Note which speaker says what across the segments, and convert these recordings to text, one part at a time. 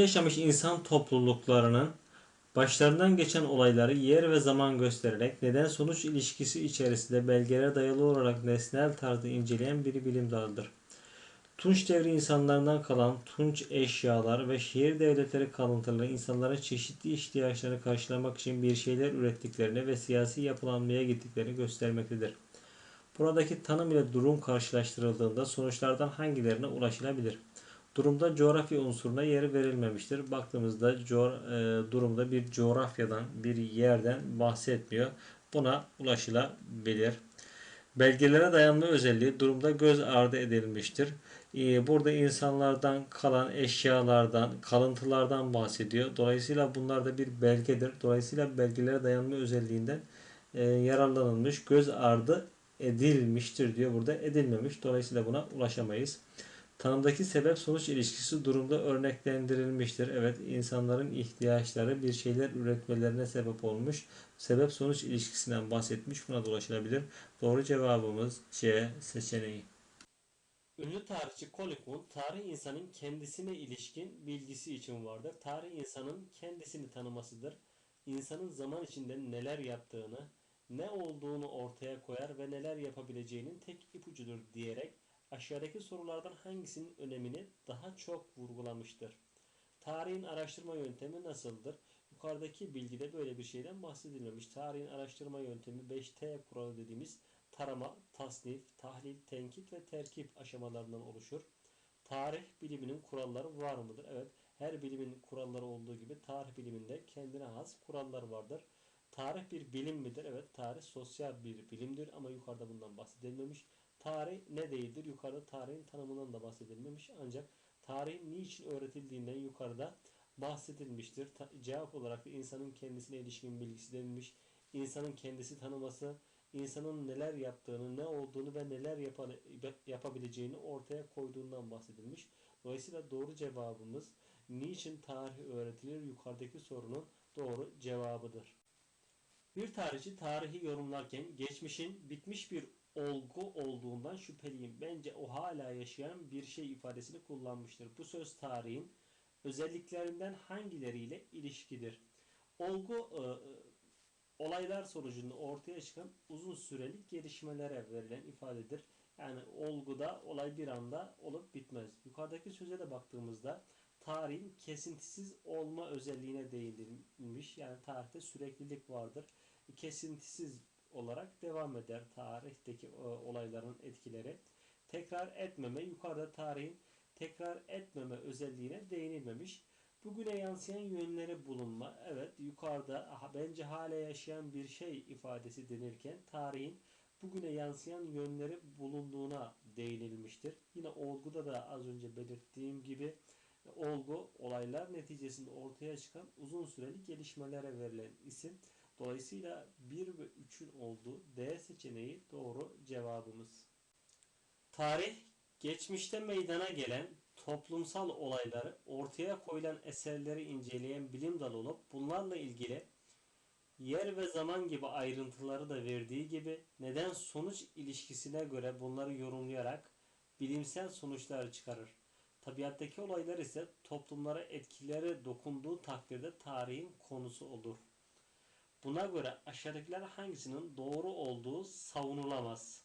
Speaker 1: yaşamış insan topluluklarının başlarından geçen olayları yer ve zaman göstererek neden-sonuç ilişkisi içerisinde belgelere dayalı olarak nesnel tarzda inceleyen bir bilim dalıdır. Tunç devri insanlarından kalan tunç eşyalar ve şehir devletleri kalıntıları insanların çeşitli ihtiyaçlarını karşılamak için bir şeyler ürettiklerini ve siyasi yapılanmaya gittiklerini göstermektedir. Buradaki tanım ile durum karşılaştırıldığında sonuçlardan hangilerine ulaşılabilir? Durumda coğrafya unsuruna yer verilmemiştir. Baktığımızda coğra- e, durumda bir coğrafyadan, bir yerden bahsetmiyor. Buna ulaşılabilir. Belgelere dayanma özelliği durumda göz ardı edilmiştir. Ee, Burada insanlardan kalan eşyalardan, kalıntılardan bahsediyor. Dolayısıyla bunlar da bir belgedir. Dolayısıyla belgelere dayanma özelliğinden e, yararlanılmış, göz ardı edilmiştir diyor. Burada edilmemiş. Dolayısıyla buna ulaşamayız. Tanımdaki sebep sonuç ilişkisi durumda örneklendirilmiştir. Evet insanların ihtiyaçları bir şeyler üretmelerine sebep olmuş. Sebep sonuç ilişkisinden bahsetmiş. Buna da ulaşılabilir. Doğru cevabımız C seçeneği. Ünlü tarihçi Kolikun, tarih insanın kendisine ilişkin bilgisi için vardır. Tarih insanın kendisini tanımasıdır. İnsanın zaman içinde neler yaptığını, ne olduğunu ortaya koyar ve neler yapabileceğinin tek ipucudur diyerek aşağıdaki sorulardan hangisinin önemini daha çok vurgulamıştır? Tarihin araştırma yöntemi nasıldır? Yukarıdaki bilgide böyle bir şeyden bahsedilmemiş. Tarihin araştırma yöntemi 5T kuralı dediğimiz tarama, tasnif, tahlil, tenkit ve terkip aşamalarından oluşur. Tarih biliminin kuralları var mıdır? Evet, her bilimin kuralları olduğu gibi tarih biliminde kendine has kurallar vardır. Tarih bir bilim midir? Evet, tarih sosyal bir bilimdir ama yukarıda bundan bahsedilmemiş. Tarih ne değildir? Yukarıda tarihin tanımından da bahsedilmemiş. Ancak tarihin niçin öğretildiğinden yukarıda bahsedilmiştir. Ta- cevap olarak da insanın kendisine ilişkin bilgisi denilmiş. İnsanın kendisi tanıması, insanın neler yaptığını, ne olduğunu ve neler yapa- yapabileceğini ortaya koyduğundan bahsedilmiş. Dolayısıyla doğru cevabımız niçin tarih öğretilir yukarıdaki sorunun doğru cevabıdır. Bir tarihçi tarihi yorumlarken geçmişin bitmiş bir olgu olduğundan şüpheliyim. Bence o hala yaşayan bir şey ifadesini kullanmıştır. Bu söz tarihin özelliklerinden hangileriyle ilişkidir? Olgu e, olaylar sonucunda ortaya çıkan uzun süreli gelişmelere verilen ifadedir. Yani olguda olay bir anda olup bitmez. Yukarıdaki söze de baktığımızda tarihin kesintisiz olma özelliğine değinilmiş. Yani tarihte süreklilik vardır. Kesintisiz olarak devam eder tarihteki e, olayların etkileri. Tekrar etmeme, yukarıda tarihin tekrar etmeme özelliğine değinilmemiş. Bugüne yansıyan yönleri bulunma. Evet yukarıda bence hala yaşayan bir şey ifadesi denirken tarihin bugüne yansıyan yönleri bulunduğuna değinilmiştir. Yine olguda da az önce belirttiğim gibi olgu olaylar neticesinde ortaya çıkan uzun süreli gelişmelere verilen isim. Dolayısıyla 1 ve 3'ün olduğu D seçeneği doğru cevabımız. Tarih, geçmişte meydana gelen toplumsal olayları ortaya koyulan eserleri inceleyen bilim dalı olup bunlarla ilgili yer ve zaman gibi ayrıntıları da verdiği gibi neden sonuç ilişkisine göre bunları yorumlayarak bilimsel sonuçlar çıkarır. Tabiattaki olaylar ise toplumlara etkileri dokunduğu takdirde tarihin konusu olur. Buna göre aşağıdakiler hangisinin doğru olduğu savunulamaz.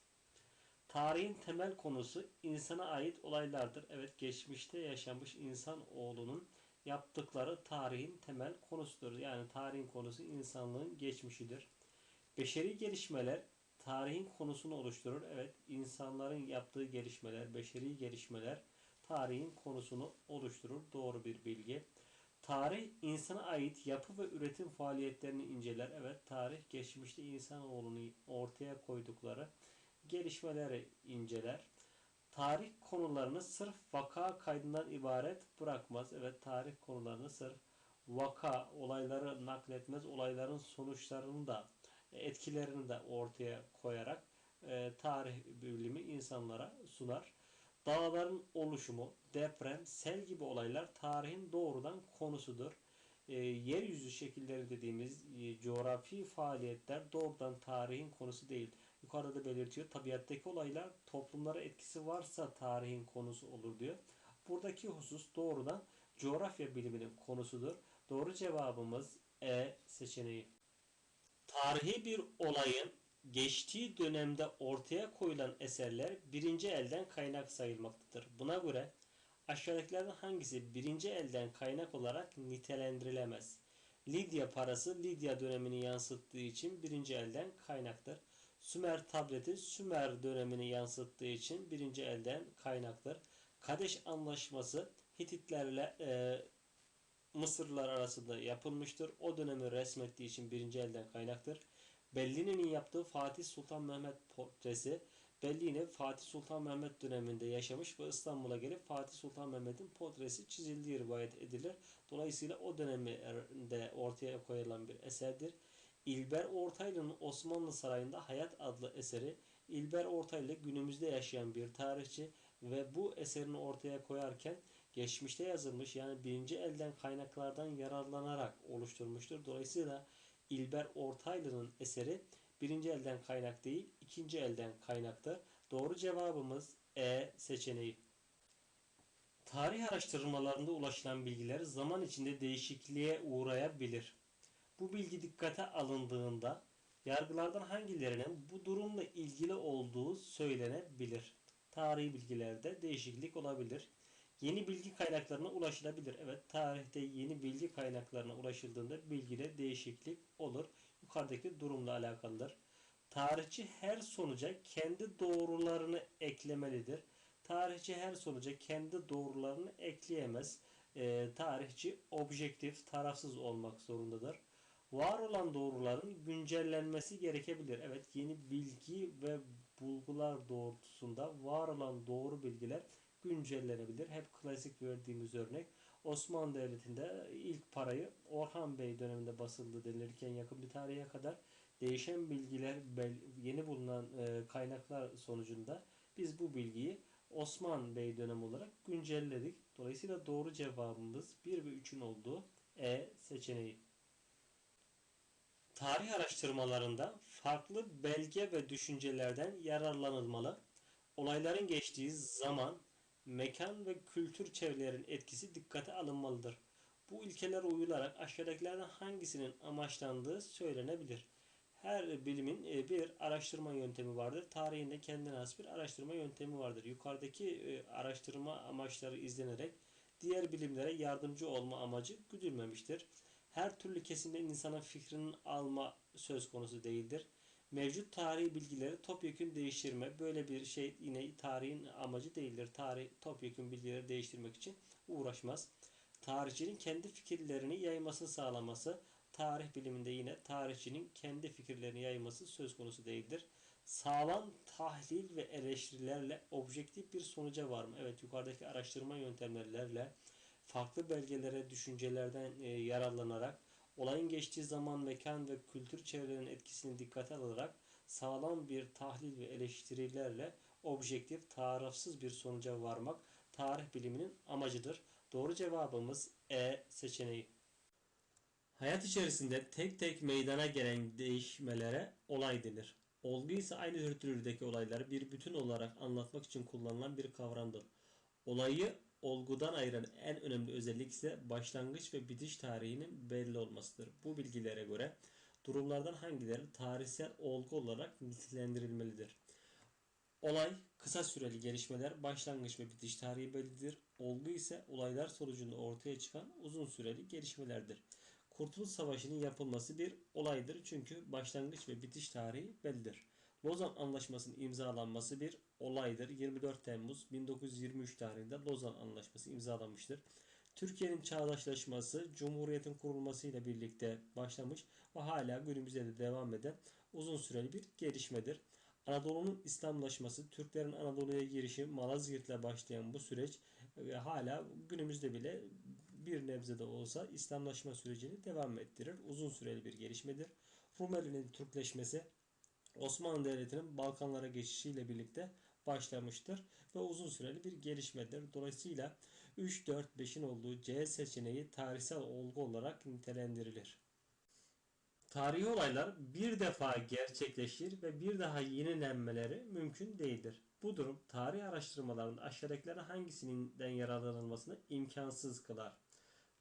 Speaker 1: Tarihin temel konusu insana ait olaylardır. Evet geçmişte yaşamış insan oğlunun yaptıkları tarihin temel konusudur. Yani tarihin konusu insanlığın geçmişidir. Beşeri gelişmeler tarihin konusunu oluşturur. Evet insanların yaptığı gelişmeler, beşeri gelişmeler tarihin konusunu oluşturur. Doğru bir bilgi. Tarih insana ait yapı ve üretim faaliyetlerini inceler. Evet tarih geçmişte insanoğlunun ortaya koydukları gelişmeleri inceler. Tarih konularını sırf vaka kaydından ibaret bırakmaz. Evet tarih konularını sırf vaka olayları nakletmez. Olayların sonuçlarını da etkilerini de ortaya koyarak e, tarih bilimi insanlara sunar. Dağların oluşumu, deprem, sel gibi olaylar tarihin doğrudan konusudur. E, yeryüzü şekilleri dediğimiz e, coğrafi faaliyetler doğrudan tarihin konusu değil. Yukarıda da belirtiyor. Tabiattaki olaylar toplumlara etkisi varsa tarihin konusu olur diyor. Buradaki husus doğrudan coğrafya biliminin konusudur. Doğru cevabımız E seçeneği. Tarihi bir olayın geçtiği dönemde ortaya koyulan eserler birinci elden kaynak sayılmaktadır. Buna göre aşağıdakilerden hangisi birinci elden kaynak olarak nitelendirilemez? Lidya parası Lidya dönemini yansıttığı için birinci elden kaynaktır. Sümer tableti Sümer dönemini yansıttığı için birinci elden kaynaktır. Kadeş Anlaşması Hititlerle e, Mısırlılar arasında yapılmıştır. O dönemi resmettiği için birinci elden kaynaktır. Bellini'nin yaptığı Fatih Sultan Mehmet portresi Bellini Fatih Sultan Mehmet döneminde yaşamış ve İstanbul'a gelip Fatih Sultan Mehmet'in portresi çizildiği rivayet edilir. Dolayısıyla o dönemde ortaya koyulan bir eserdir. İlber Ortaylı'nın Osmanlı Sarayı'nda Hayat adlı eseri İlber Ortaylı günümüzde yaşayan bir tarihçi ve bu eserini ortaya koyarken geçmişte yazılmış yani birinci elden kaynaklardan yararlanarak oluşturmuştur. Dolayısıyla İlber Ortaylı'nın eseri birinci elden kaynak değil, ikinci elden kaynaktır. Doğru cevabımız E seçeneği. Tarih araştırmalarında ulaşılan bilgiler zaman içinde değişikliğe uğrayabilir. Bu bilgi dikkate alındığında yargılardan hangilerinin bu durumla ilgili olduğu söylenebilir. Tarihi bilgilerde değişiklik olabilir. Yeni bilgi kaynaklarına ulaşılabilir. Evet tarihte yeni bilgi kaynaklarına ulaşıldığında bilgide değişiklik olur. Yukarıdaki durumla alakalıdır. Tarihçi her sonuca kendi doğrularını eklemelidir. Tarihçi her sonuca kendi doğrularını ekleyemez. Ee, tarihçi objektif, tarafsız olmak zorundadır. Var olan doğruların güncellenmesi gerekebilir. Evet yeni bilgi ve bulgular doğrultusunda var olan doğru bilgiler güncellenebilir. Hep klasik verdiğimiz örnek Osmanlı Devleti'nde ilk parayı Orhan Bey döneminde basıldı denilirken yakın bir tarihe kadar değişen bilgiler yeni bulunan e, kaynaklar sonucunda biz bu bilgiyi Osman Bey dönemi olarak güncelledik. Dolayısıyla doğru cevabımız 1 ve 3'ün olduğu E seçeneği. Tarih araştırmalarında farklı belge ve düşüncelerden yararlanılmalı. Olayların geçtiği zaman, mekan ve kültür çevrelerin etkisi dikkate alınmalıdır. Bu ilkelere uyularak aşağıdakilerden hangisinin amaçlandığı söylenebilir. Her bilimin e, bir araştırma yöntemi vardır. Tarihinde kendine has bir araştırma yöntemi vardır. Yukarıdaki e, araştırma amaçları izlenerek diğer bilimlere yardımcı olma amacı güdülmemiştir. Her türlü kesimde insanın fikrinin alma söz konusu değildir. Mevcut tarihi bilgileri topyekun değiştirme böyle bir şey yine tarihin amacı değildir. Tarih topyekun bilgileri değiştirmek için uğraşmaz. Tarihçinin kendi fikirlerini yaymasını sağlaması tarih biliminde yine tarihçinin kendi fikirlerini yayması söz konusu değildir. Sağlam tahlil ve eleştirilerle objektif bir sonuca var mı? Evet yukarıdaki araştırma yöntemlerle farklı belgelere, düşüncelerden e, yararlanarak olayın geçtiği zaman, mekan ve kültür çevrelerinin etkisini dikkate alarak sağlam bir tahlil ve eleştirilerle objektif, tarafsız bir sonuca varmak tarih biliminin amacıdır. Doğru cevabımız E seçeneği. Hayat içerisinde tek tek meydana gelen değişmelere olay denir. Olgu ise aynı türdeki olayları bir bütün olarak anlatmak için kullanılan bir kavramdır. Olayı olgudan ayıran en önemli özellik ise başlangıç ve bitiş tarihinin belli olmasıdır. Bu bilgilere göre durumlardan hangileri tarihsel olgu olarak nitelendirilmelidir? Olay, kısa süreli gelişmeler, başlangıç ve bitiş tarihi bellidir. Olgu ise olaylar sonucunda ortaya çıkan uzun süreli gelişmelerdir. Kurtuluş Savaşı'nın yapılması bir olaydır çünkü başlangıç ve bitiş tarihi bellidir. Lozan Anlaşması'nın imzalanması bir olaydır. 24 Temmuz 1923 tarihinde Lozan Anlaşması imzalanmıştır. Türkiye'nin çağdaşlaşması Cumhuriyet'in kurulmasıyla birlikte başlamış ve hala günümüzde de devam eden uzun süreli bir gelişmedir. Anadolu'nun İslamlaşması, Türklerin Anadolu'ya girişi, Malazgirt'le başlayan bu süreç ve hala günümüzde bile bir nebze de olsa İslamlaşma sürecini devam ettirir. Uzun süreli bir gelişmedir. Rumeli'nin Türkleşmesi Osmanlı Devleti'nin Balkanlara geçişiyle birlikte başlamıştır ve uzun süreli bir gelişmedir. Dolayısıyla 3, 4, 5'in olduğu C seçeneği tarihsel olgu olarak nitelendirilir. Tarihi olaylar bir defa gerçekleşir ve bir daha yenilenmeleri mümkün değildir. Bu durum tarih araştırmalarında aşağıdakilerden hangisinden yararlanılmasını imkansız kılar.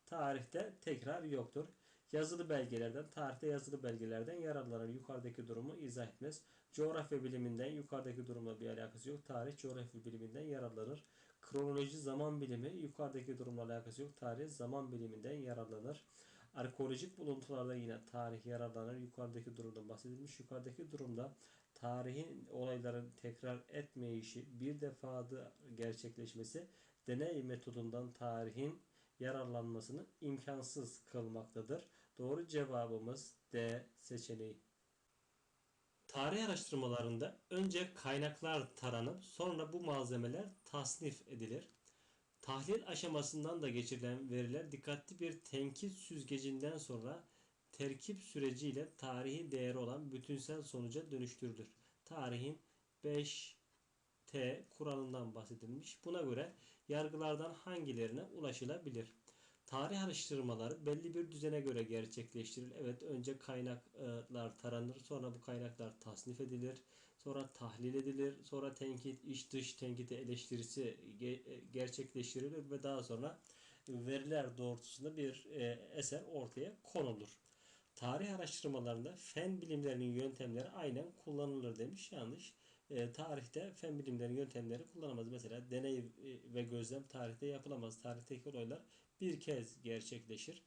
Speaker 1: tarihte tekrar yoktur. Yazılı belgelerden, tarihte yazılı belgelerden yararlanır. Yukarıdaki durumu izah etmez. Coğrafya biliminden yukarıdaki durumla bir alakası yok. Tarih coğrafya biliminden yararlanır. Kronoloji zaman bilimi yukarıdaki durumla alakası yok. Tarih zaman biliminden yararlanır. Arkeolojik buluntularda yine tarih yararlanır. Yukarıdaki durumdan bahsedilmiş. Yukarıdaki durumda tarihin olayların tekrar etmeyişi, bir defada gerçekleşmesi deney metodundan tarihin yararlanmasını imkansız kılmaktadır. Doğru cevabımız D seçeneği. Tarih araştırmalarında önce kaynaklar taranıp sonra bu malzemeler tasnif edilir. Tahlil aşamasından da geçirilen veriler dikkatli bir tenkit süzgecinden sonra terkip süreciyle tarihi değeri olan bütünsel sonuca dönüştürülür. Tarihin 5 T kuralından bahsedilmiş. Buna göre yargılardan hangilerine ulaşılabilir? Tarih araştırmaları belli bir düzene göre gerçekleştirilir. Evet önce kaynaklar taranır, sonra bu kaynaklar tasnif edilir, sonra tahlil edilir, sonra tenkit, iç dış tenkiti eleştirisi ge- gerçekleştirilir ve daha sonra veriler doğrultusunda bir e, eser ortaya konulur. Tarih araştırmalarında fen bilimlerinin yöntemleri aynen kullanılır demiş. Yanlış. E, tarihte fen bilimlerinin yöntemleri kullanılamaz. Mesela deney e, ve gözlem tarihte yapılamaz. Tarihteki olaylar bir kez gerçekleşir.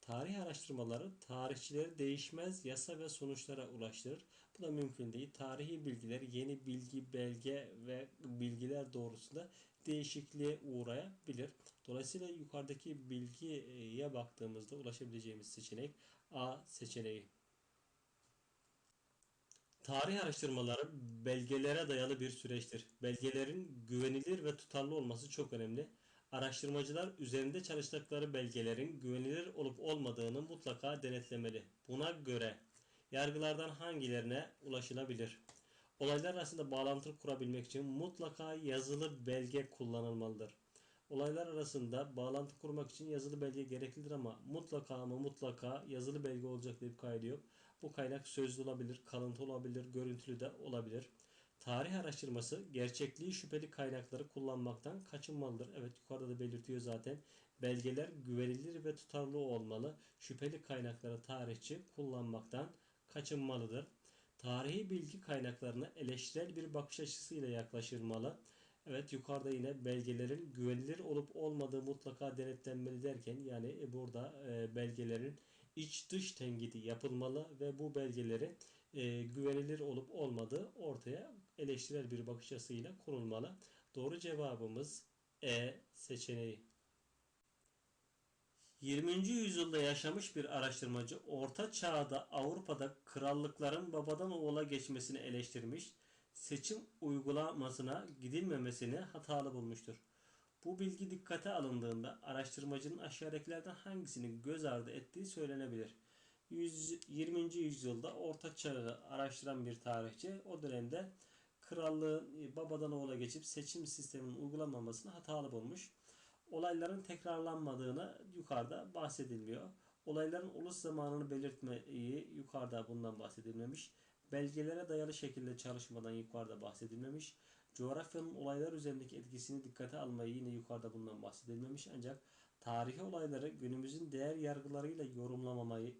Speaker 1: Tarih araştırmaları tarihçileri değişmez yasa ve sonuçlara ulaştırır. Bu da mümkün değil. Tarihi bilgiler yeni bilgi, belge ve bilgiler doğrusunda değişikliğe uğrayabilir. Dolayısıyla yukarıdaki bilgiye baktığımızda ulaşabileceğimiz seçenek A seçeneği. Tarih araştırmaları belgelere dayalı bir süreçtir. Belgelerin güvenilir ve tutarlı olması çok önemli. Araştırmacılar üzerinde çalıştıkları belgelerin güvenilir olup olmadığını mutlaka denetlemeli. Buna göre yargılardan hangilerine ulaşılabilir? Olaylar arasında bağlantı kurabilmek için mutlaka yazılı belge kullanılmalıdır. Olaylar arasında bağlantı kurmak için yazılı belge gereklidir ama mutlaka ama mutlaka yazılı belge olacak diye bir kaydı yok. Bu kaynak sözlü olabilir, kalıntı olabilir, görüntülü de olabilir. Tarih araştırması gerçekliği şüpheli kaynakları kullanmaktan kaçınmalıdır. Evet yukarıda da belirtiyor zaten. Belgeler güvenilir ve tutarlı olmalı. Şüpheli kaynakları tarihçi kullanmaktan kaçınmalıdır. Tarihi bilgi kaynaklarına eleştirel bir bakış açısıyla yaklaşılmalı. Evet yukarıda yine belgelerin güvenilir olup olmadığı mutlaka denetlenmeli derken yani e, burada e, belgelerin iç dış tenkidi yapılmalı ve bu belgelerin e, güvenilir olup olmadığı ortaya eleştirel bir bakış açısıyla konulmalı. Doğru cevabımız E seçeneği. 20. yüzyılda yaşamış bir araştırmacı Orta Çağ'da Avrupa'da krallıkların babadan oğula geçmesini eleştirmiş, seçim uygulamasına gidilmemesini hatalı bulmuştur. Bu bilgi dikkate alındığında araştırmacının aşağıdakilerden hangisini göz ardı ettiği söylenebilir. 20. yüzyılda Orta Çağ'ı araştıran bir tarihçi o dönemde krallığın babadan oğula geçip seçim sisteminin uygulanmamasını hatalı bulmuş. Olayların tekrarlanmadığını yukarıda bahsedilmiyor. Olayların oluş zamanını belirtmeyi yukarıda bundan bahsedilmemiş. Belgelere dayalı şekilde çalışmadan yukarıda bahsedilmemiş. Coğrafyanın olaylar üzerindeki etkisini dikkate almayı yine yukarıda bundan bahsedilmemiş. Ancak tarihi olayları günümüzün değer yargılarıyla yorumlamamayı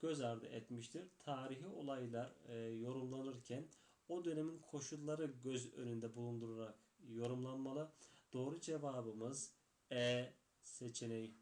Speaker 1: göz ardı etmiştir. Tarihi olaylar e, yorumlanırken o dönemin koşulları göz önünde bulundurularak yorumlanmalı. Doğru cevabımız E seçeneği.